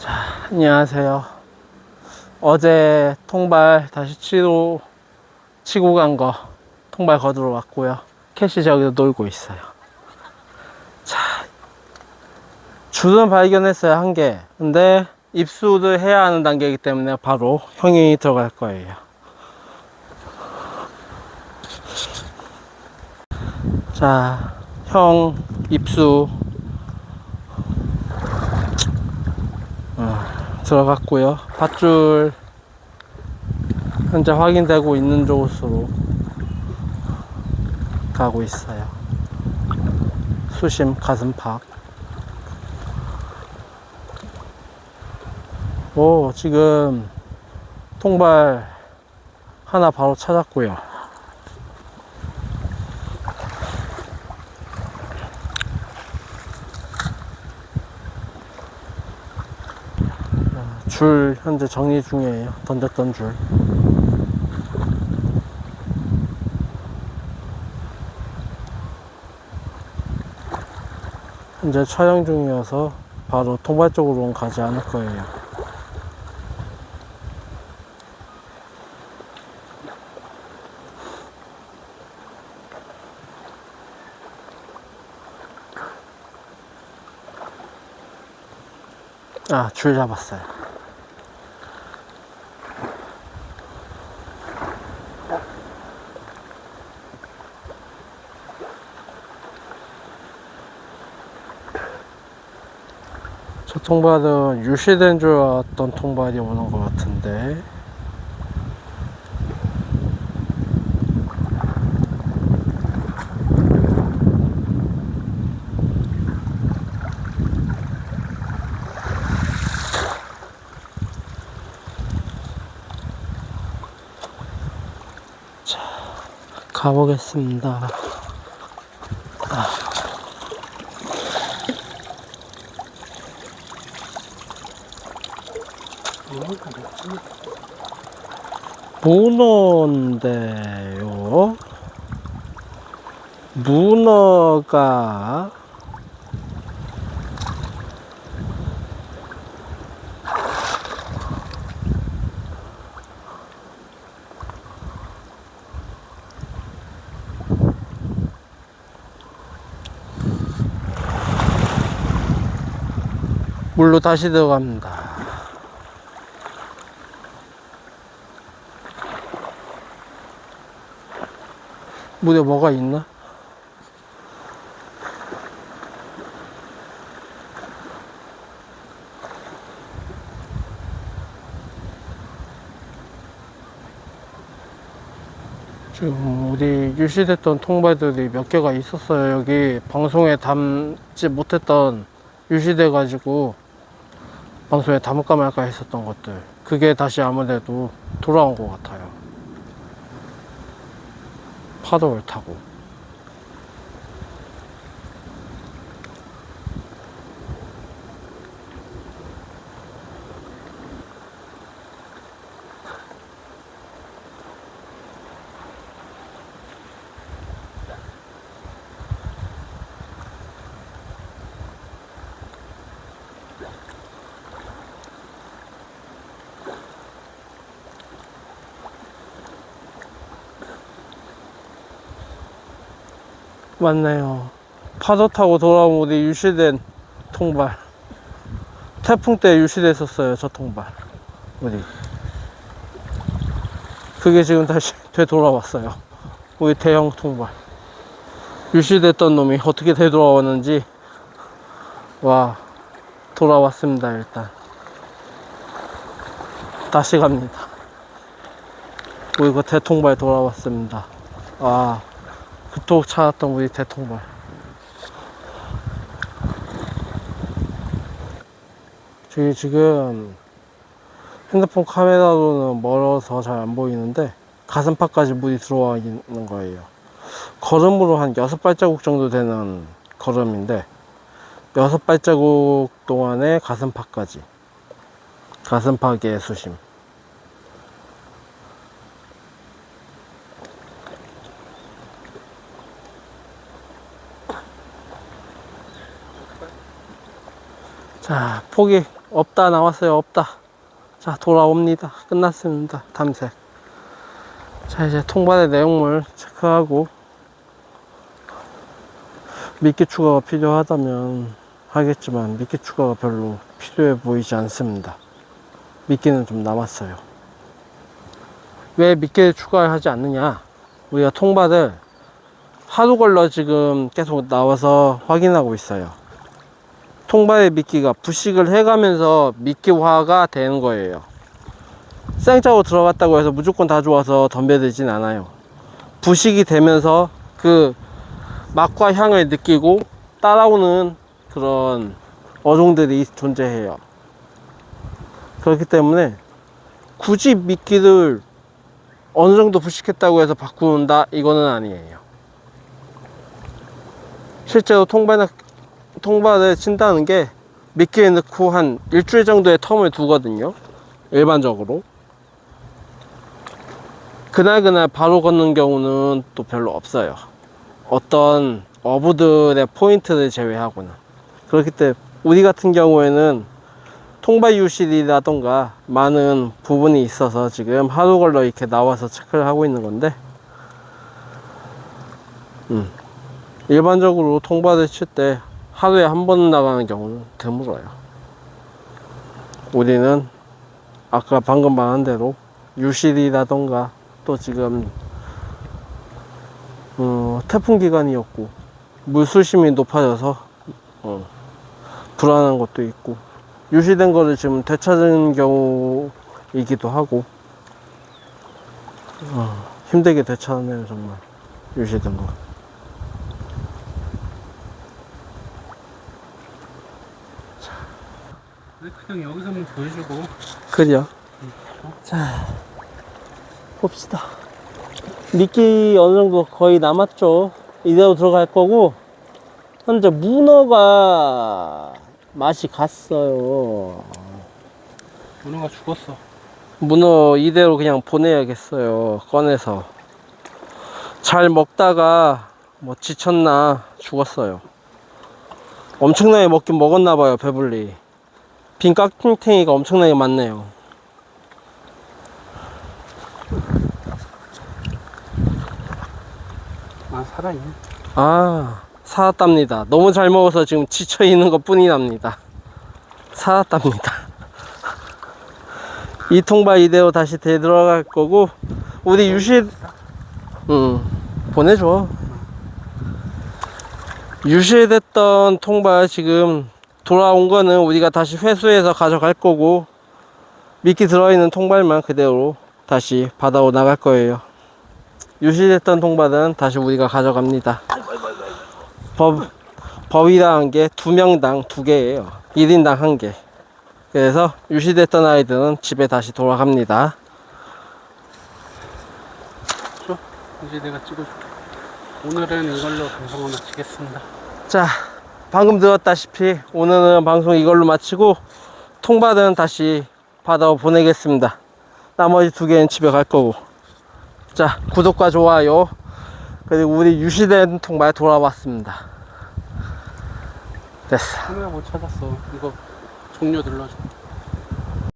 자, 안녕하세요. 어제 통발 다시 치로 치고 간 거 통발 거두러 왔고요. 캐시 저기도 놀고 있어요. 자, 줄은 발견했어요, 한 개. 근데 입수를 해야 하는 단계이기 때문에 바로 형이 들어갈 거예요. 자, 형 입수 들어갔고요. 밧줄 현재 확인되고 있는 곳으로 가고 있어요. 수심 가슴팍. 오, 지금 통발 하나 바로 찾았고요. 줄 현재 정리 중이에요. 던졌던 줄. 현재 촬영 중이어서 바로 통발 쪽으로는 가지 않을 거예요. 아, 줄 잡았어요. 통발은 유실된 줄 알았던 통발이 오는 것 같은데. 가보겠습니다. 문어인데요. 문어가 물로 다시 들어갑니다. 물에 뭐가 있나? 지금 우리 유실됐던 통발들이 몇 개가 있었어요. 여기 방송에 담지 못했던 유실돼 가지고 방송에 담을까 말까 했었던 것들. 그게 다시 아무래도 돌아온 것 같아요. 파도를 타고. 맞네요. 파도 타고 돌아오면 우리 유실된 통발. 태풍 때 유실됐었어요, 저 통발. 우리. 그게 지금 다시 되돌아왔어요. 우리 대형 통발. 유실됐던 놈이 어떻게 되돌아왔는지, 와, 돌아왔습니다, 일단. 다시 갑니다. 우리 그 대통발 돌아왔습니다. 아. 그토록 찾았던 우리 대통발. 저기 지금 핸드폰 카메라로는 멀어서 잘 안 보이는데 가슴팍까지 물이 들어와 있는 거예요. 걸음으로 한 여섯 발자국 정도 되는 걸음인데 여섯 발자국 동안에 가슴팍까지 가슴팍의 수심. 자, 폭이 없다 나왔어요 없다. 자 돌아옵니다. 끝났습니다 탐색. 자 이제 통발의 내용물 체크하고 미끼 추가가 필요하다면 하겠지만 미끼 추가가 별로 필요해 보이지 않습니다. 미끼는 좀 남았어요. 왜 미끼를 추가하지 않느냐? 우리가 통발을 하루 걸러 지금 계속 나와서 확인하고 있어요 통발의 미끼가 부식을 해가면서 미끼화가 되는 거예요. 생짜고 들어갔다고 해서 무조건 다 좋아서 덤벼들진 않아요. 부식이 되면서 그 맛과 향을 느끼고 따라오는 그런 어종들이 존재해요. 그렇기 때문에 굳이 미끼를 어느 정도 부식했다고 해서 바꾼다 이거는 아니에요. 실제로 통발 통발을 친다는 게 미끼에 넣고 한 일주일 정도의 텀을 두거든요. 일반적으로. 그날그날 바로 걷는 경우는 또 별로 없어요. 어떤 어부들의 포인트를 제외하고는. 그렇기 때문에 우리 같은 경우에는 통발 유실이라던가 많은 부분이 있어서 지금 하루 걸러 이렇게 나와서 체크를 하고 있는 건데, 음. 일반적으로 통발을 칠 때 하루에 한 번 나가는 경우는 드물어요. 우리는 아까 방금 말한 대로 유실이라던가 또 지금 어, 태풍 기간이었고 물수심이 높아져서 어, 불안한 것도 있고 유실된 거를 지금 되찾은 경우이기도 하고 어, 힘들게 되찾네요 정말 유실된 거. 그냥 여기서만 보여주고 그죠. 자, 봅시다. 미끼 어느 정도 거의 남았죠. 이대로 들어갈 거고, 현재 문어가 맛이 갔어요. 문어가 죽었어. 문어 이대로 그냥 보내야겠어요. 꺼내서. 잘 먹다가 뭐 지쳤나 죽었어요. 엄청나게 먹긴 먹었나봐요, 배불리. 빈 깍탱이가 엄청나게 많네요. 아 살아있네. 아, 살았답니다. 너무 잘 먹어서 지금 지쳐 있는 것 뿐이 납니다. 살았답니다. 이 통발 이대로 다시 되돌아갈 거고, 우리 유실, 음, 보내줘. 유실됐던 통발 지금 돌아온 거는 우리가 다시 회수해서 가져갈 거고, 미끼 들어있는 통발만 그대로 다시 받아오 나갈 거예요. 유실됐던 통발은 다시 우리가 가져갑니다. 법, 법이라는 게 두 명당 두 개예요. 1인당 한 개. 그래서 유실됐던 아이들은 집에 다시 돌아갑니다. 줘. 이제 내가 찍어줄게. 오늘은 이걸로 방송을 마치겠습니다. 자, 방금 들었다시피 오늘은 방송 이걸로 마치고 통발은 다시 받아 보내겠습니다. 나머지 두 개는 집에 갈 거고. 자, 구독과 좋아요. 그리고 우리 유실된 통발 돌아왔습니다. 됐어. 카메라 못 찾았어. 이거 종료 눌러줘.